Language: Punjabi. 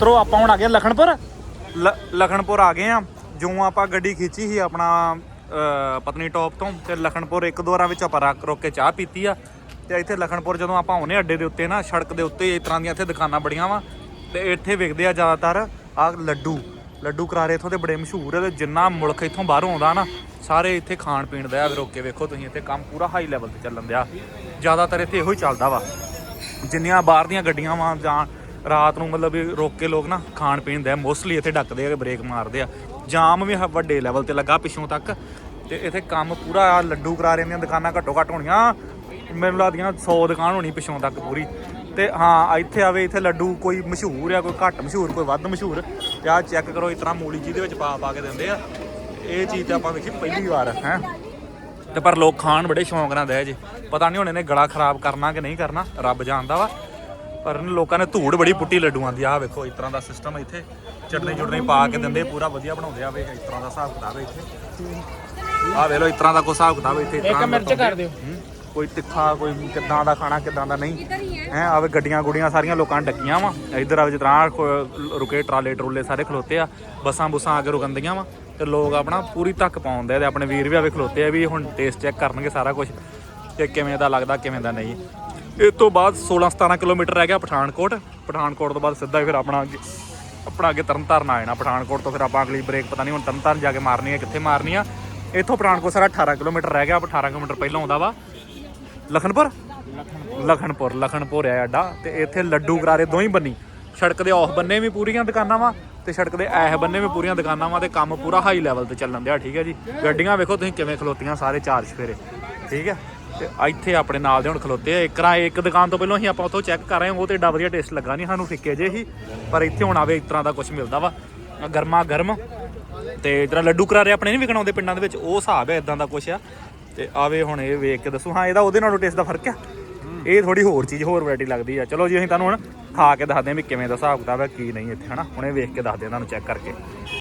ਤਰੋ ਆਪਾਂ ਹੁਣ ਆ ਗਏ ਲਖਣਪੁਰ ਲ- ਲਖਣਪੁਰ ਆ ਗਏ ਆ। ਜਿਉਂ ਆਪਾਂ ਗੱਡੀ ਖਿੱਚੀ ਸੀ ਆਪਣਾ ਅਹ, ਪਤਨੀ ਟੌਪ ਤੋਂ ਤੇ ਲਖਣਪੁਰ ਇੱਕ ਦੋ ਵਾਰਾਂ ਵਿੱਚ ਆਪਾਂ ਰੁਕ ਰੁਕ ਕੇ ਚਾਹ ਪੀਤੀ ਆ। ਤੇ ਇੱਥੇ ਲਖਣਪੁਰ ਜਦੋਂ ਆਪਾਂ ਆਉਨੇ ਅੱਡੇ ਦੇ ਉੱਤੇ ਨਾ ਸੜਕ ਦੇ ਉੱਤੇ ਇਸ ਤਰ੍ਹਾਂ ਦੀਆਂ ਇੱਥੇ ਦੁਕਾਨਾਂ ਬੜੀਆਂ ਵਾ ਤੇ ਇੱਥੇ ਵਿਕਦੇ ਆ ਜ਼ਿਆਦਾਤਰ ਆ ਲੱਡੂ। ਲੱਡੂ ਕਰਾਰੇ ਇੱਥੋਂ ਦੇ ਬੜੇ ਮਸ਼ਹੂਰ ਆ ਤੇ ਜਿੰਨਾ ਮੁਲਕ ਇੱਥੋਂ ਬਾਹਰੋਂ ਆਉਂਦਾ ਨਾ ਸਾਰੇ ਇੱਥੇ ਖਾਣ ਪੀਣ ਦਾ ਆ। ਰੋਕ ਕੇ ਵੇਖੋ ਤੁਸੀਂ ਇੱਥੇ ਕੰਮ ਪੂਰਾ ਹਾਈ ਲੈਵਲ ਤੇ ਚੱਲਣ ਦਿਆ। ਜ਼ਿਆਦਾਤਰ ਇੱਥੇ ਇਹੋ ਹੀ ਚੱਲਦਾ ਵਾ। ਜਿੰਨੀਆਂ ਬਾਹਰ ਦੀਆਂ ਗੱਡੀਆਂ ਵਾਂ ਜਾਂ ਰਾਤ ਨੂੰ ਮਤਲਬ ਵੀ ਰੋਕ ਕੇ ਲੋਕ ਨਾ ਖਾਣ ਪੀਣ ਦੇ ਮੋਸਟਲੀ ਇੱਥੇ ਡੱਕਦੇ ਆ ਬ੍ਰੇਕ ਮਾਰਦੇ ਆ। ਜਾਮ ਵੀ ਵੱਡੇ ਲੈਵਲ ਤੇ ਲੱਗਾ ਪਿੱਛੋਂ ਤੱਕ। ਤੇ ਇੱਥੇ ਕੰਮ ਪੂਰਾ ਆ, ਲੱਡੂ ਕਰਾਰੇ ਦੀਆਂ ਦੁਕਾਨਾਂ ਘੱਟੋ ਘੱਟ ਹੋਣੀਆਂ। ਮੈਨੂੰ ਲੱਗਦੀਆਂ 100 ਦੁਕਾਨ ਹੋਣੀ ਪਿੱਛੋਂ ਤੱਕ ਪੂਰੀ। ਤੇ ਹਾਂ ਇੱਥੇ ਆਵੇ, ਇੱਥੇ ਲੱਡੂ ਕੋਈ ਮਸ਼ਹੂਰ ਆ, ਕੋਈ ਘੱਟ ਮਸ਼ਹੂਰ, ਕੋਈ ਵੱਧ ਮਸ਼ਹੂਰ। ਤੇ ਆਹ ਚੈੱਕ ਕਰੋ, ਇਸ ਤਰ੍ਹਾਂ ਮੂਲੀ ਜੀ ਦੇ ਵਿੱਚ ਪਾ ਪਾ ਕੇ ਦਿੰਦੇ ਆ। ਇਹ ਚੀਜ਼ ਤੇ ਆਪਾਂ ਵੇਖੀ ਪਹਿਲੀ ਵਾਰ, ਹੈ। ਤੇ ਪਰ ਲੋਕ ਖਾਣ ਬੜੇ ਸ਼ੌਂਕ ਨਾਲ ਦੇ ਜੀ। ਪਤਾ ਨਹੀਂ ਹੁਣ ਇਹਨੇ ਗਲਾ ਖਰਾਬ ਕਰਨਾ ਕਿ ਨਹੀਂ ਕਰਨਾ, ਰੱਬ ਜਾਣਦਾ ਵਾ। ਪਰ ਲੋਕਾਂ ਨੇ ਧੂੜ ਬੜੀ ਪੁੱਟੀ ਲੱਡੂਆਂ ਦੀ। ਆਹ ਵੇਖੋ ਇਸ ਤਰ੍ਹਾਂ ਦਾ ਸਿਸਟਮ ਇੱਥੇ। ਚਟਨੀ ਚੁਟਨੀ ਪਾ ਕੇ ਦਿੰਦੇ ਪੂਰਾ ਵਧੀਆ ਬਣਾਉਂਦੇ ਆ। ਵੇ ਇਸ ਤਰ੍ਹਾਂ ਦਾ ਹਿਸਾਬ ਕਿਤਾਬ ਹੈ ਇੱਥੇ। ਆਹ ਵੇਖ ਲਓ ਇਸ ਤਰ੍ਹਾਂ ਦਾ ਕੋਈ ਹਿਸਾਬ ਕਿਤਾਬ ਇੱਥੇ ਤਰ੍ਹਾਂ ਮਿਰਚ ਕਰ ਦਿਓ। ਕੋਈ ਤਿੱਖਾ ਕੋਈ ਕਿੱਦਾਂ ਦਾ ਖਾਣਾ ਕਿੱਦਾਂ ਦਾ ਨਹੀਂ। ਹੈ? ਆਵੇ ਗੱਡੀਆਂ ਗੁੜੀਆਂ ਸਾਰੀਆਂ ਲੋਕਾਂ ਨੇ ਡੱਕੀਆਂ ਵਾ। ਇਧਰ ਆਵੇ ਕੋ- ਰੁਕੇ ਟਰਾਲੇ ਟਰੂਲੇ ਸਾਰੇ ਖਲੋਤੇ ਆ। ਬੱਸਾਂ ਬੁੱਸਾਂ ਆ ਕੇ ਰੁਕੰਦੀਆਂ ਵਾ। ਤੇ ਲੋਕ ਆਪਣਾ ਪੂਰੀ ਤੱਕ ਪਾਉਂਦੇ ਆ ਤੇ ਆਪਣੇ ਵੀਰ ਵੀ ਆਵੇ ਖਲੋਤੇ ਆ ਵੀ ਹੁਣ ਟੇਸਟ ਚੈੱਕ ਕਰਨਗੇ ਸਾਰਾ ਕੁਝ ਤੇ ਕਿਵੇਂ ਦਾ ਲੱਗਦਾ ਕਿਵੇਂ ਦਾ ਨਹੀਂ। ਇਸ ਤੋਂ ਬਾਅਦ 16 17 ਕਿਲੋਮੀਟਰ ਰਹਿ ਗਿਆ ਪਠਾਨਕੋਟ। ਪਠਾਨਕੋਟ ਤੋਂ ਬਾਅਦ ਸਿੱਧਾ ਹੀ ਫਿਰ ਆਪਣਾ ਅੱਗੇ- ਆਪਣਾ ਅੱਗੇ ਤਰਨਤਾਰਨ ਆ ਜਾਣਾ। ਪਠਾਨਕੋਟ ਤੋਂ ਫਿਰ ਆਪਾਂ ਅਗਲੀ ਬ੍ਰੇਕ ਪਤਾ ਨਹੀਂ ਹੁਣ ਤਰਨਤਾਰਨ ਜਾ ਕੇ ਮਾਰਨੀ ਹੈ ਕਿੱਥੇ ਮਾਰਨੀ ਆ। ਇੱਥੋਂ ਪਠਾਨਕੋਟ ਸਾਰਾ 18 ਕਿਲੋਮੀਟਰ ਰਹਿ ਗਿਆ 18 ਕਿਲੋਮੀਟਰ ਪਹਿਲਾਂ ਆਉਂਦਾ ਵਾ। ਲਖਨਪੁਰ? ਲਖਨਪੁਰ ਲਖਨਪੁਰ ਹੈ ਅੱਡਾ। ਤੇ ਇੱਥੇ ਲੱਡੂ ਕਰਾਰੇ ਦੋਹੀਂ ਬੰਨੀ। ਸੜਕ ਦੇ ਔਫ ਬੰਨੇ ਵੀ ਪੂਰੀਆਂ ਦੁਕਾਨਾਂ ਵਾ ਤੇ ਸੜਕ ਦੇ ਐਹ ਬੰਨੇ ਵੀ ਪੂਰੀਆਂ ਦੁਕਾਨਾਂ ਵਾ ਤੇ ਕੰਮ ਪੂਰਾ ਹਾਈ ਲੈਵਲ ਤੇ ਚੱਲਣ ਦਿਆ, ਠੀਕ ਹੈ ਜੀ? ਗੱਡੀਆਂ ਵੇਖੋ ਤੁਸੀਂ ਕਿਵੇਂ ਖਲੋਤੀਆਂ ਸਾਰੇ ਚਾਰ ਚਫੇਰੇ, ਠੀਕ ਹੈ? ਤੇ ਇੱਥੇ ਆਪਣੇ ਨਾਲ ਦੇ ਹੁਣ ਖਲੋਤੇ ਆ। ਇੱਕ ਰਾਂ ਇੱਕ ਦੁਕਾਨ ਤੋਂ ਪਹਿਲਾਂ ਅਸੀਂ ਆਪਾਂ ਉੱਥੋਂ ਚੈੱਕ ਕਰ ਰਹੇ ਹਾਂ। ਉਹ ਤੇ ਏਡਾ ਵਧੀਆ ਟੇਸਟ ਲੱਗਾ ਨਹੀਂ ਸਾਨੂੰ, ਫਿੱਕੇ ਜੇ ਹੀ। ਪਰ ਇੱਥੇ ਹੁਣ ਆਵੇ ਇਸ ਤਰ੍ਹਾਂ ਦਾ ਕੁਝ ਮਿਲਦਾ ਵਾ। ਗਰਮਾ ਗਰਮ। ਤੇ ਜਿਹੜਾ ਲੱਡੂ ਕਰਾਰੇ ਆਪਣੇ ਨਹੀਂ ਵਿਕਣ ਆਉਂਦੇ ਪਿੰਡਾਂ ਦੇ ਵਿੱਚ, ਉਹ ਹਿਸਾਬ ਹੈ ਇਦਾਂ ਦਾ ਕੁਛ ਆ। ਤੇ ਆਵੇ ਹੁਣ ਇਹ ਵੇਖ ਕੇ ਦੱਸੋ। ਹਾਂ, ਇਹਦਾ ਉਹਦੇ ਨਾਲੋਂ ਟੇਸਟ ਦਾ ਫ਼ਰਕ ਆ। ਇਹ ਥੋੜੀ ਹੋਰ ਚੀਜ਼, ਹੋਰ ਵੈਰਾਈਟੀ ਲੱਗਦੀ ਆ। ਚਲੋ ਜੀ, ਅਸੀਂ ਤੁਹਾਨੂੰ ਹੁਣ ਖਾ ਕੇ ਦੱਸਦੇ ਹਾਂ ਵੀ ਕਿਵੇਂ ਦਾ ਹਿਸਾਬ ਕਿਤਾਬ ਹੈ ਕੀ ਨਹੀਂ ਇੱਥੇ, ਹਨਾ? ਹੁਣੇ ਵੇਖ ਕੇ ਦੱਸਦੇ ਹਾਂ ਤੁਹਾਨੂੰ ਚੈੱਕ ਕਰਕੇ।